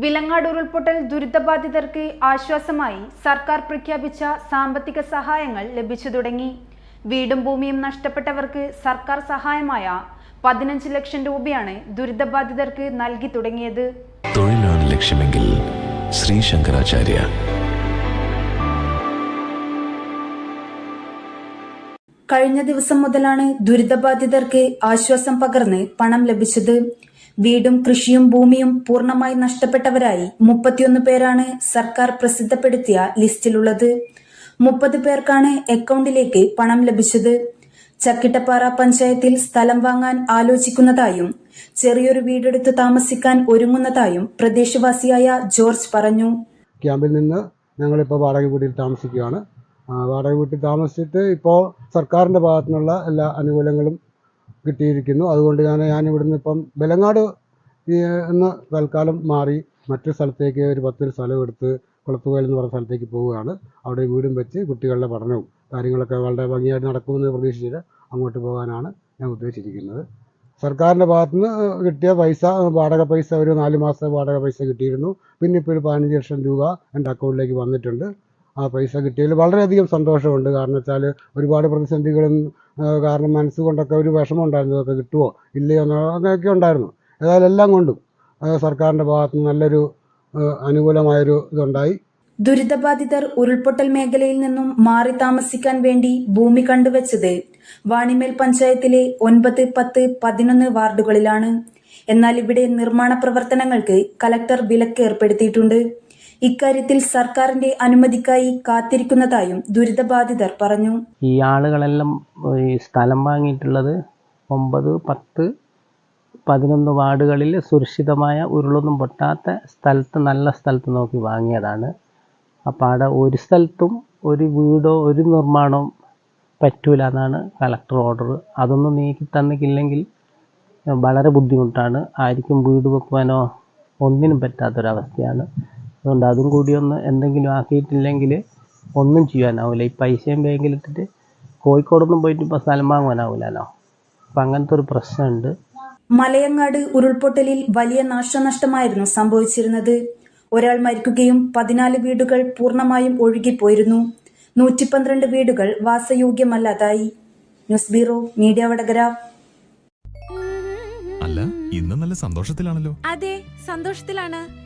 വിലങ്ങാട് ഉരുൾപൊട്ടൽ ദുരിതബാധിതർക്ക് ആശ്വാസമായി സർക്കാർ പ്രഖ്യാപിച്ച സാമ്പത്തിക സഹായങ്ങൾ ലഭിച്ചു തുടങ്ങി. വീടും ഭൂമിയും നഷ്ടപ്പെട്ടവർക്ക് സർക്കാർ സഹായമായ പതിനഞ്ച് ലക്ഷം രൂപയാണ് ദുരിതബാധിതർക്ക് നൽകി തുടങ്ങിയത്. തൊഴിലാണ് ലക്ഷ്യമെങ്കിൽ ശ്രീ ശങ്കരാചാര്യ കഴിഞ്ഞ ദിവസം മുതലാണ് ദുരിതബാധിതർക്ക് ആശ്വാസം പകർന്ന് പണം ലഭിച്ചത്. വീടും കൃഷിയും ഭൂമിയും പൂർണമായി നഷ്ടപ്പെട്ടവരായി മുപ്പത്തിയൊന്ന് പേരാണ് സർക്കാർ പ്രസിദ്ധപ്പെടുത്തിയ ലിസ്റ്റിലുള്ളത്. മുപ്പത് പേർക്കാണ് അക്കൗണ്ടിലേക്ക് പണം ലഭിച്ചത്. ചക്കിട്ടപ്പാറ പഞ്ചായത്തിൽ സ്ഥലം വാങ്ങാൻ ആലോചിക്കുന്നതായും ചെറിയൊരു വീടെടുത്ത് താമസിക്കാൻ ഒരുങ്ങുന്നതായും പ്രദേശവാസിയായ ജോർജ് പറഞ്ഞു. ക്യാമ്പിൽ നിന്ന് ഞങ്ങളിപ്പോൾ വാടക വീട്ടിൽ താമസിക്കുകയാണ്. വാടക വീട്ടിൽ താമസിച്ചിട്ട് ഇപ്പോൾ സർക്കാരിന്റെ ഭാഗത്തുനിന്നുള്ള എല്ലാ അനുകൂലങ്ങളും കിട്ടിയിരിക്കുന്നു. അതുകൊണ്ട് ഞാൻ ഞാൻ ഇവിടുന്ന് ഇപ്പം ബലങ്ങാട് എന്ന തൽക്കാലം മാറി മറ്റു സ്ഥലത്തേക്ക് ഒരു പത്തൊരു സ്ഥലം എടുത്ത് കുളത്തുകോയിൽ എന്ന് പറഞ്ഞ സ്ഥലത്തേക്ക് പോവുകയാണ്. അവിടെ വീടും വെച്ച് കുട്ടികളുടെ പഠനവും കാര്യങ്ങളൊക്കെ വളരെ ഭംഗിയായിട്ട് നടക്കുമെന്ന് പ്രതീക്ഷിച്ചിട്ട് അങ്ങോട്ട് പോകാനാണ് ഞാൻ ഉദ്ദേശിച്ചിരിക്കുന്നത്. സർക്കാരിന്റെ ഭാഗത്തുനിന്ന് കിട്ടിയ പൈസ വാടക പൈസ ഒരു നാല് മാസത്തെ വാടക പൈസ കിട്ടിയിരുന്നു. പിന്നെ ഇപ്പോൾ ഒരു പതിനഞ്ച് ലക്ഷം രൂപ എന്റെ അക്കൗണ്ടിലേക്ക് വന്നിട്ടുണ്ട്. ആ പൈസ കിട്ടിയതിൽ വളരെയധികം സന്തോഷമുണ്ട്. കാരണം വെച്ചാൽ ഒരുപാട് പ്രതിസന്ധികളും കാരണം മനസ്സുകൊണ്ടൊക്കെ ഒരു വിഷമം ഉണ്ടായിരുന്നു ഇതൊക്കെ കിട്ടുമോ ഇല്ലയോ എന്നൊക്കെ ഉണ്ടായിരുന്നു. ഏതായാലും എല്ലാം കൊണ്ടും സർക്കാരിന്റെ ഭാഗത്തുനിന്ന് നല്ലൊരു അനുകൂലമായൊരു ഇതുണ്ടായി. ദുരിതബാധിതർ ഉരുൾപൊട്ടൽ മേഖലയിൽ നിന്നും മാറി താമസിക്കാൻ വേണ്ടി ഭൂമി കണ്ടുവച്ചത് വാണിമേൽ പഞ്ചായത്തിലെ ഒൻപത് പത്ത് പതിനൊന്ന് വാർഡുകളിലാണ്. എന്നാൽ ഇവിടെ നിർമ്മാണ പ്രവർത്തനങ്ങൾക്ക് കലക്ടർ വിലക്ക് ഏർപ്പെടുത്തിയിട്ടുണ്ട്. ഇക്കാര്യത്തിൽ സർക്കാരിന്റെ അനുമതിക്കായി കാത്തിരിക്കുന്നതായും ദുരിതബാധിതർ പറഞ്ഞു. ഈ ആളുകളെല്ലാം ഈ സ്ഥലം വാങ്ങിയിട്ടുള്ളത് ഒമ്പത് പത്ത് പതിനൊന്ന് വാർഡുകളിൽ സുരക്ഷിതമായ ഉരുളൊന്നും പൊട്ടാത്ത സ്ഥലത്ത് നല്ല സ്ഥലത്ത് നോക്കി വാങ്ങിയതാണ്. അപ്പോൾ അവിടെ ഒരു സ്ഥലത്തും ഒരു വീടോ ഒരു നിർമ്മാണവും പറ്റൂല എന്നാണ് കളക്ടർ ഓർഡർ. അതൊന്നും നീക്കി തന്നിട്ടില്ലെങ്കിൽ വളരെ ബുദ്ധിമുട്ടാണ്. ആർക്കും വീട് വെക്കുവാനോ ഒന്നിനും പറ്റാത്തൊരവസ്ഥയാണ്. അതുകൊണ്ട് അതും കൂടി ഒന്ന് എന്തെങ്കിലും ആക്കിയിട്ടില്ലെങ്കിൽ ഒന്നും ചെയ്യാനാവില്ല ഈ പൈസയും ബാങ്കിലിട്ടിട്ട് കോഴിക്കോടൊന്നും പോയിട്ട് ഇപ്പോൾ സ്ഥലം വാങ്ങാനാവില്ലല്ലോ അപ്പം അങ്ങനത്തെ ഒരു പ്രശ്നമുണ്ട്. മലയങ്ങാട് ഉരുൾപൊട്ടലിൽ വലിയ നാശനഷ്ടമായിരുന്നു സംഭവിച്ചിരുന്നത്. ഒരാൾ മരിക്കുകയും പതിനാല് വീടുകൾ പൂർണമായും ഒഴുകിപ്പോയിരുന്നു. നൂറ്റി പന്ത്രണ്ട് വീടുകൾ വാസയോഗ്യമല്ലാതായി. News bureau media Vadakara. അല്ല ഇന്ന് നല്ല സന്തോഷത്തിലാണല്ലോ. അതെ സന്തോഷത്തിലാണ്.